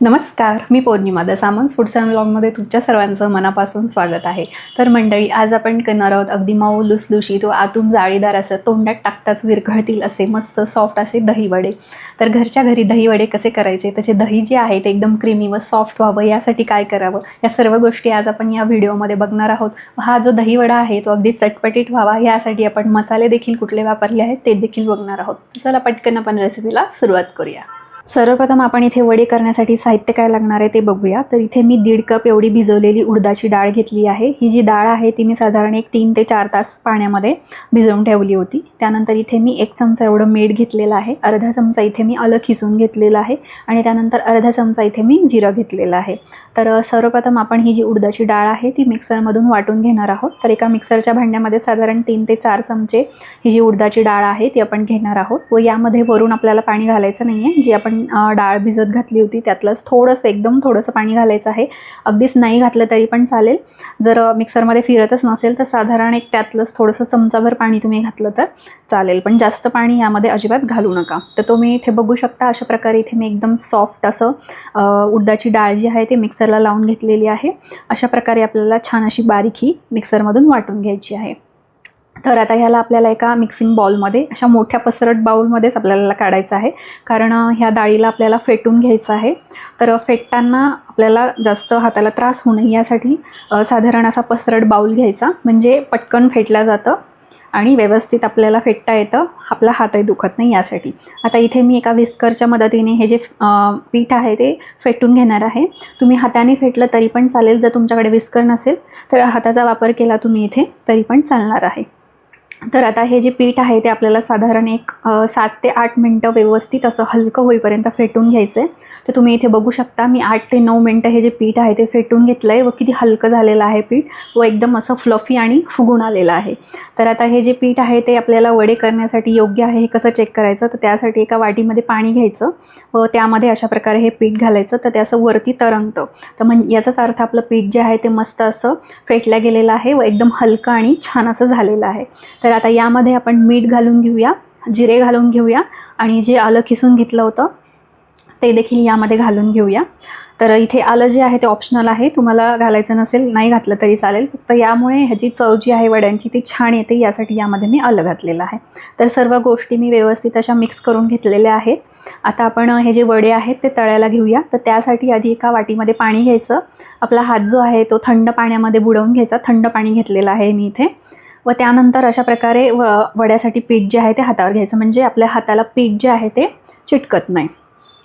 नमस्कार मी Pournima the Samans food सन ब्लॉगमध्ये तुमच्या सर्वांचं मनापासून स्वागत आहे. तर मंडळी आज आपण करणार आहोत अगदी मऊ लुसलुशी तो आतून जाळीदार असं तोंडात टाकताच विरघळतील असे मस्त सॉफ्ट असे दहीवडे. तर घरच्या घरी दहीवडे कसे करायचे? त्याचे दही जे आहे ते एकदम क्रीमी व सॉफ्ट व्हावं यासाठी काय करावं? या सर्व गोष्टी आज आपण या व्हिडिओमध्ये बघणार आहोत. हा जो दहीवडा आहे तो अगदी चटपटीत व्हावा यासाठी आपण मसाले देखील कुठले वापरले आहेत ते देखील बघणार आहोत. चला पटकन आपण रेसिपीला सुरुवात करूया. सर्वप्रथम आपण इथे वडे करण्यासाठी साहित्य काय लागणार आहे ते बघूया. तर इथे मी दीड कप एवढी भिजवलेली उडदाची डाळ घेतली आहे. ही जी डाळ आहे ती मी साधारण एक तीन ते चार तास पाण्यामध्ये भिजवून ठेवली होती. त्यानंतर इथे मी एक चमचा एवढं मीठ घेतलेलं आहे. अर्धा चमचा इथे मी आलं खिसून घेतलेलं आहे आणि त्यानंतर अर्धा चमचा इथे मी जिरं घेतलेलं आहे. तर सर्वप्रथम आपण ही जी उडदाची डाळ आहे ती मिक्सरमधून वाटून घेणार आहोत. तर एका मिक्सरच्या भांड्यामध्ये साधारण तीन ते चार चमचे ही जी उडदाची डाळ आहे ती आपण घेणार आहोत व यामध्ये वरून आपल्याला पाणी घालायचं नाही आहे जी आपण आपण डाळ भिजत घातली होती त्यातलंच थोडंसं एकदम थोडंसं पाणी घालायचं आहे. अगदीच नाही घातलं तरी पण चालेल. जर मिक्सरमध्ये फिरतच नसेल तर साधारण एक त्यातलंच थोडंसं चमचाभर पाणी तुम्ही घातलं तर चालेल. पण जास्त पाणी यामध्ये अजिबात घालू नका. तर तुम्ही इथे बघू शकता अशा प्रकारे इथे मी एकदम सॉफ्ट असं उड्डाची उडदाची डाळ जी आहे ती मिक्सरला लावून घेतलेली आहे. अशा प्रकारे आपल्याला छान अशी बारीक ही मिक्सरमधून वाटून घ्यायची आहे. तर आता ह्याला आपल्याला एका मिक्सिंग बॉलमध्ये अशा मोठ्या पसरट बाउलमध्येच आपल्याला काढायचं आहे. कारण ह्या डाळीला आपल्याला फेटून घ्यायचं आहे. तर फेटताना आपल्याला जास्त हाताला त्रास होऊ नये. यासाठी साधारण असा पसरट बाउल घ्यायचा. म्हणजे पटकन फेटलं जातं आणि व्यवस्थित आपल्याला फेटता येतं. आपला हातही दुखत नाही यासाठी. आता इथे मी एका विस्करच्या मदतीने हे जे पीठ आहे ते फेटून घेणार आहे. तुम्ही हाताने फेटलं तरी पण चालेल. जर तुमच्याकडे विस्कर नसेल तर हाताचा वापर केला तुम्ही इथे तरी पण चालणार आहे. तर आता हे जे पीठ आहे ते आपल्याला साधारण एक सात ते आठ मिनटं व्यवस्थित असं हलकं होईपर्यंत फेटून घ्यायचं आहे तर तुम्ही इथे बघू शकता मी आठ ते नऊ मिनटं हे जे पीठ आहे ते फेटून घेतलं आहे व किती हलकं झालेलं आहे पीठ. व एकदम असं फ्लफी आणि फुगून आलेलं आहे. तर आता हे जे पीठ आहे ते आपल्याला वडे करण्यासाठी योग्य आहे हे कसं चेक करायचं? तर त्यासाठी एका वाटीमध्ये पाणी घ्यायचं. व त्यामध्ये अशा प्रकारे हे पीठ घालायचं. तर ते असं वरती तरंगतं. तर म्हण याचाच अर्थ आपलं पीठ जे आहे ते मस्त असं फेटलं गेलेलं आहे. व एकदम हलकं आणि छान असं झालेलं आहे. तर तर आता यामध्ये आपण मीठ घालून घेऊया जिरे घालून घेऊया आणि जे आलं खिसून घेतलं होतं ते देखील यामध्ये घालून घेऊया. तर इथे आलं जे आहे ते ऑप्शनल आहे तुम्हाला घालायचं नसेल नाही घातलं तरी चालेल. फक्त यामुळे ह्याची चव जी आहे वड्यांची ती छान येते यासाठी यामध्ये मी आलं घातलेलं आहे. तर सर्व गोष्टी मी व्यवस्थित अशा मिक्स करून घेतलेल्या आहेत. आता आपण हे जे वडे आहेत ते तळायला घेऊया. तर त्यासाठी आधी एका वाटीमध्ये पाणी घ्यायचं. आपला हात जो आहे तो थंड पाण्यामध्ये बुडवून घ्यायचा. थंड पाणी घेतलेलं आहे मी इथे. व त्यानंतर अशा प्रकारे व वड्यासाठी पीठ जे आहे ते हातावर घ्यायचं. म्हणजे आपल्या हाताला पीठ जे आहे ते चिटकत नाही.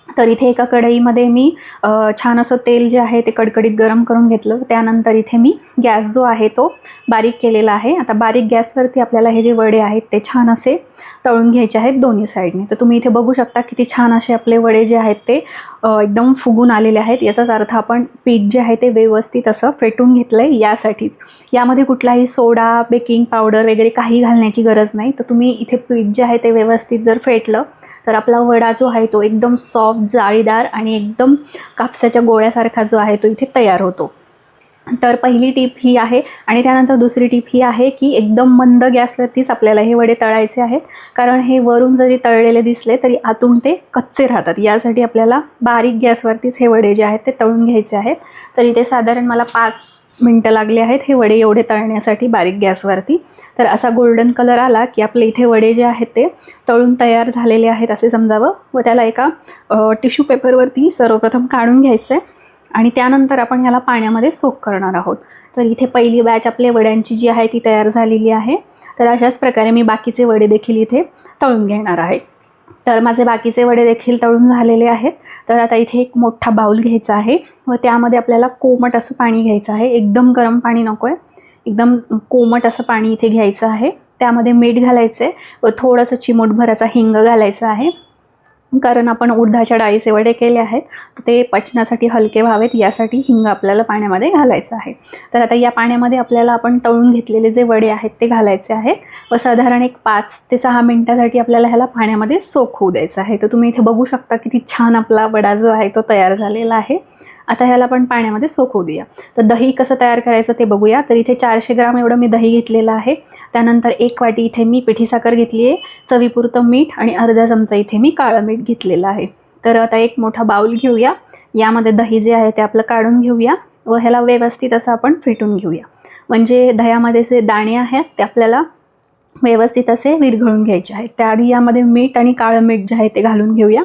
तर इथे एका कढईमध्ये मी छान असं तेल जे आहे ते कडकडीत गरम करून घेतलं. त्यानंतर इथे मी गॅस जो आहे तो बारीक केलेला आहे. आता बारीक गॅसवरती आपल्याला हे जे वडे आहेत ते छान असे तळून घ्यायचे आहेत दोन्ही साईडने. तर तुम्ही इथे बघू शकता किती छान असे आपले वडे जे आहेत ते एकदम फुगून आलेले आहेत. याचाच अर्थ आपण पीठ जे आहे ते व्यवस्थित असं फेटून घेतलं आहे यासाठीच. यामध्ये कुठलाही सोडा बेकिंग पावडर वगैरे काही घालण्याची गरज नाही. तर तुम्ही इथे पीठ जे आहे ते व्यवस्थित जर फेटलं तर आपला वडा जो आहे तो एकदम सॉफ्ट जाळीदार आणि एकदम कापसाच्या गोळ्यासारखा जो आहे तो इथे तयार होतो. तर पहिली टीप ही आहे आणि त्यानंतर दुसरी टीप ही आहे की एकदम मंद गॅसवरतीच आपल्याला हे वडे तळायचे आहेत. कारण हे वरून जरी तळलेले दिसले तरी आतून ते कच्चे राहतात. यासाठी आपल्याला बारीक गॅसवरतीच हे वडे जे आहेत ते तळून घ्यायचे आहेत. तर इथे साधारण मला पाच मिनटं लागले आहेत हे वडे एवढे तळण्यासाठी बारीक गॅसवरती. तर असा गोल्डन कलर आला की आपले इथे वडे जे आहेत ते तळून तयार झालेले आहेत असे समजावं व त्याला एका टिश्यू पेपरवरती सर्वप्रथम काढून घ्यायचं आहे आणि त्यानंतर आपण ह्याला पाण्यामध्ये सोक करणार आहोत. तर इथे पहिली बॅच आपल्या वड्यांची जी आहे ती तयार झालेली आहे. तर अशाच प्रकारे मी बाकीचे वडे देखील इथे तळून घेणार आहे. तर माझे बाकीचे वडे देखील तळून झालेले आहेत. तर आता इथे एक मोठा बाऊल घ्यायचा आहे व त्यामध्ये आपल्याला कोमट असं पाणी घ्यायचं आहे. एकदम गरम पाणी नको आहे एकदम कोमट असं पाणी इथे घ्यायचं आहे. त्यामध्ये मीठ घालायचं आहे व थोडंसं चिमूटभर असा हिंग घालायचा आहे. कारण आपण उडदाच्या डाळीचे वडे केले आहेत तर ते पचनासाठी हलके व्हावेत यासाठी हिंग आपल्याला पाण्यामध्ये घालायचं आहे. तर आता या पाण्यामध्ये आपल्याला आपण तळून घेतलेले जे वडे आहेत ते घालायचे आहेत. व साधारण एक पाच ते सहा मिनटासाठी आपल्याला ह्याला पाण्यामध्ये सोक होऊ द्यायचं आहे. तर तुम्ही इथे बघू शकता किती छान आपला वडा जो आहे तो तयार झालेला आहे. आता ह्याला आपण पाण्यामध्ये सोकवू देऊया. तर दही कसं तयार करायचं ते बघूया. तर इथे चारशे ग्राम एवढं मी दही घेतलेलं आहे. त्यानंतर एक वाटी इथे मी पिठी साखर घेतली आहे. चवीपुरतं मीठ आणि अर्धा चमचा इथे मी काळं मीठ घेतलेलं आहे. तर आता एक मोठा बाऊल घेऊया. यामध्ये दही जे आहे ते आपलं काढून घेऊया व ह्याला व्यवस्थित असं आपण फेटून घेऊया. म्हणजे दह्यामध्ये जे दाणे आहेत ते आपल्याला व्यवस्थित असे विरघळून घ्यायचे आहेत. त्याआधी यामध्ये मीठ आणि काळं मीठ जे आहे ते घालून घेऊया.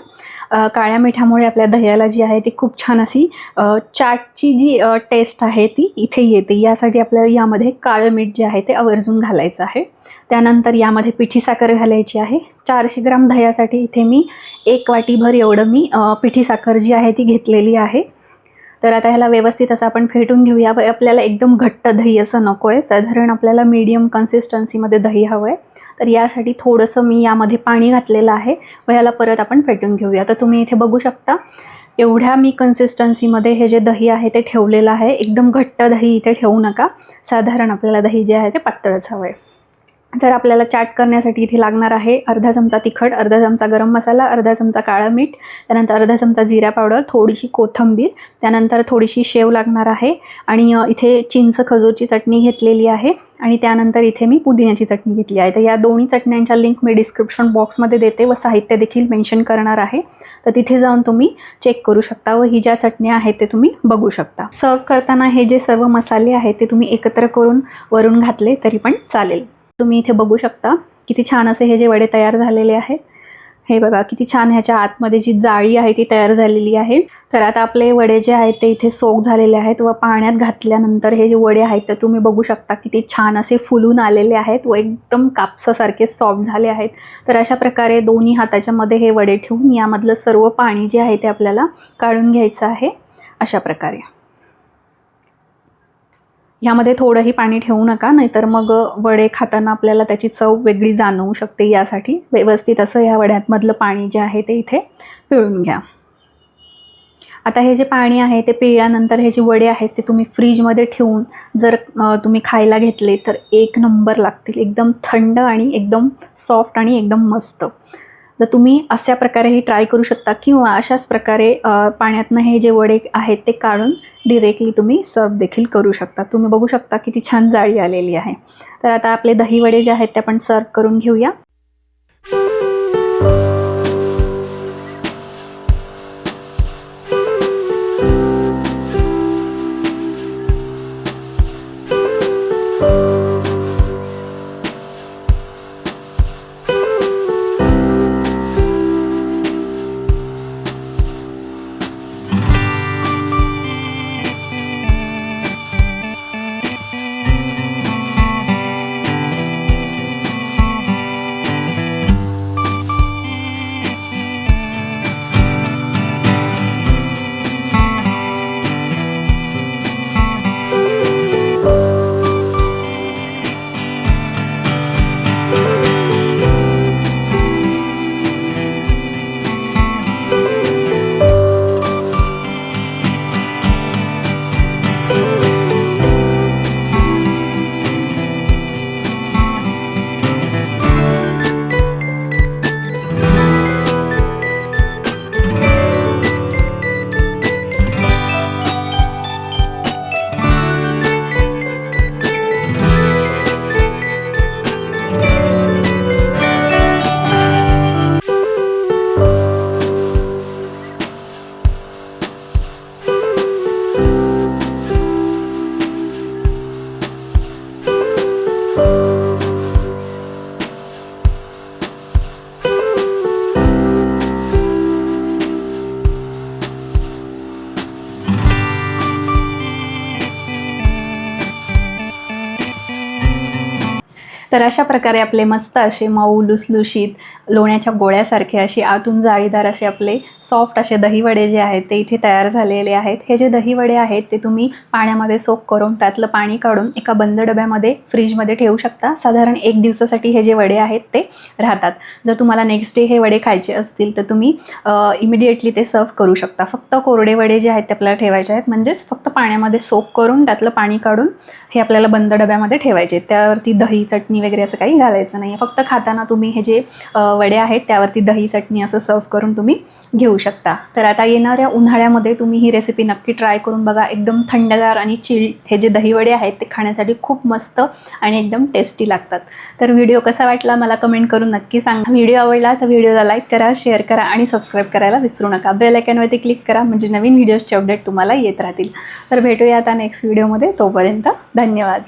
काळ्या मिठामुळे आपल्या दह्याला जी आहे ती खूप छान अशी चाटची जी टेस्ट आहे ती इथे येते. यासाठी आपल्याला यामध्ये काळं मीठ जे आहे ते आवर्जून घालायचं आहे. त्यानंतर यामध्ये पिठी साखर घालायची आहे. चारशे ग्राम दह्यासाठी इथे मी एक वाटीभर एवढं मी पिठीसाखर पिठी साखर जी आहे ती घेतलेली आहे. तर आता ह्याला व्यवस्थित असं आपण फेटून घेऊया. व आपल्याला एकदम घट्ट दही असं नको आहे साधारण आपल्याला मीडियम कन्सिस्टन्सीमध्ये दही हवं आहे तर यासाठी थोडंसं मी यामध्ये पाणी घातलेलं आहे. व ह्याला परत आपण फेटून घेऊया. तर तुम्ही इथे बघू शकता एवढ्या मी कन्सिस्टन्सीमध्ये हे जे दही आहे ते ठेवलेलं आहे. एकदम घट्ट दही इथे ठेवू नका. साधारण आपल्याला दही जे आहे ते पातळच हवं आहे तर आपल्याला चाट करण्यासाठी इथे लागणार आहे अर्धा चमचा तिखट अर्धा चमचा गरम मसाला अर्धा चमचा काळा मीठ त्यानंतर अर्धा चमचा जिरा पावडर थोडीशी कोथिंबीर त्यानंतर थोडीशी शेव लागणार आहे आणि इथे चिंच खजूरची चटणी घेतलेली आहे आणि त्यानंतर इथे मी पुदिन्याची चटणी घेतली आहे. तर या दोन्ही चटण्यांच्या लिंक मी डिस्क्रिप्शन बॉक्समध्ये देते व साहित्य देखील मेन्शन करणार आहे. तर तिथे जाऊन तुम्ही चेक करू शकता व ही ज्या चटण्या आहेत ते तुम्ही बघू शकता. सर्व करताना हे जे सर्व मसाले आहेत ते तुम्ही एकत्र करून वरून घातले तरी पण चालेल. तुम्ही इथे बघू शकता किती छान असे हे जे वडे तयार झालेले आहेत. हे बघा किती छान ह्याच्या आतमध्ये जी जाळी आहे ती तयार झालेली आहे. तर आता आपले वडे जे आहेत ते इथे सोक झालेले आहेत व पाण्यात घातल्यानंतर हे जे वडे आहेत ते तुम्ही बघू शकता किती छान असे फुलून आलेले आहेत व एकदम कापसासारखे सॉफ्ट झाले आहेत. तर अशा प्रकारे दोन्ही हाताच्या मध्ये हे वडे ठेवून यामधलं सर्व पाणी जे आहे ते आपल्याला काढून घ्यायचं आहे. अशा प्रकारे. ह्यामध्ये थोडंही पाणी ठेवू नका नाहीतर मग वडे खाताना आपल्याला त्याची चव वेगळी जाणवू शकते यासाठी. व्यवस्थित असं या वड्यांमधलं पाणी जे आहे ते इथे पिळून घ्या. आता हे जे पाणी आहे ते पिळल्यानंतर हे जे वडे आहेत ते तुम्ही फ्रीजमध्ये ठेवून जर तुम्ही खायला घेतले तर एक नंबर लागतील. एकदम थंड आणि एकदम सॉफ्ट आणि एकदम मस्त. तर तुम्ही अशा प्रकारेही ट्राय करू शकता किंवा अशाच प्रकारे पाण्यातनं हे जे वडे आहेत ते काढून डिरेक्टली तुम्ही सर्व देखील करू शकता. तुम्ही बघू शकता किती छान जाळी आलेली आहे. तर आता आपले दही वडे जे आहेत ते आपण सर्व करून घेऊया. अशा प्रकारे आपले मस्त असे मऊ लुसलुशीत लोण्याच्या गोळ्यासारखे असे आतून जाळीदार असे आपले सॉफ्ट असे दहीवडे जे आहेत ते इथे तयार झालेले आहेत. हे जे दहीवडे आहेत ते तुम्ही पाण्यामध्ये सोक करून त्यातलं पाणी काढून एका बंद डब्यामध्ये फ्रीजमध्ये ठेवू शकता. साधारण एक दिवसासाठी हे जे वडे आहेत ते राहतात. जर तुम्हाला नेक्स्ट डे हे वडे खायचे असतील तर तुम्ही इमिडिएटली ते सर्व करू शकता. फक्त कोरडे वडे जे आहेत ते आपल्याला ठेवायचे आहेत. म्हणजेच फक्त पाण्यामध्ये सोक करून त्यातलं पाणी काढून हे आपल्याला बंद डब्यामध्ये ठेवायचे आहेत. त्यावरती दही चटणी वगैरे असं काही घालायचं नाही फक्त खाताना तुम्ही हे जे वडे आहेत त्यावरती दही चटणी असं सर्व करून तुम्ही घेऊ शकता. तर आता येणाऱ्या उन्हाळ्यामध्ये तुम्ही ही रेसिपी नक्की ट्राय करून बघा. एकदम थंडगार आणि चिल हे जे दहीवडे आहेत ते खाण्यासाठी खूप मस्त आणि एकदम टेस्टी लागतात. तर व्हिडिओ कसा वाटला मला कमेंट करून नक्की सांगा. व्हिडिओ आवडला तर व्हिडिओला लाईक करा शेअर करा आणि सबस्क्राईब करायला विसरू नका. बेल आयकॉनवरती क्लिक करा म्हणजे नवीन व्हिडिओजचे अपडेट तुम्हाला येत राहतील. तर भेटूया आता नेक्स्ट व्हिडिओमध्ये तोपर्यंत धन्यवाद.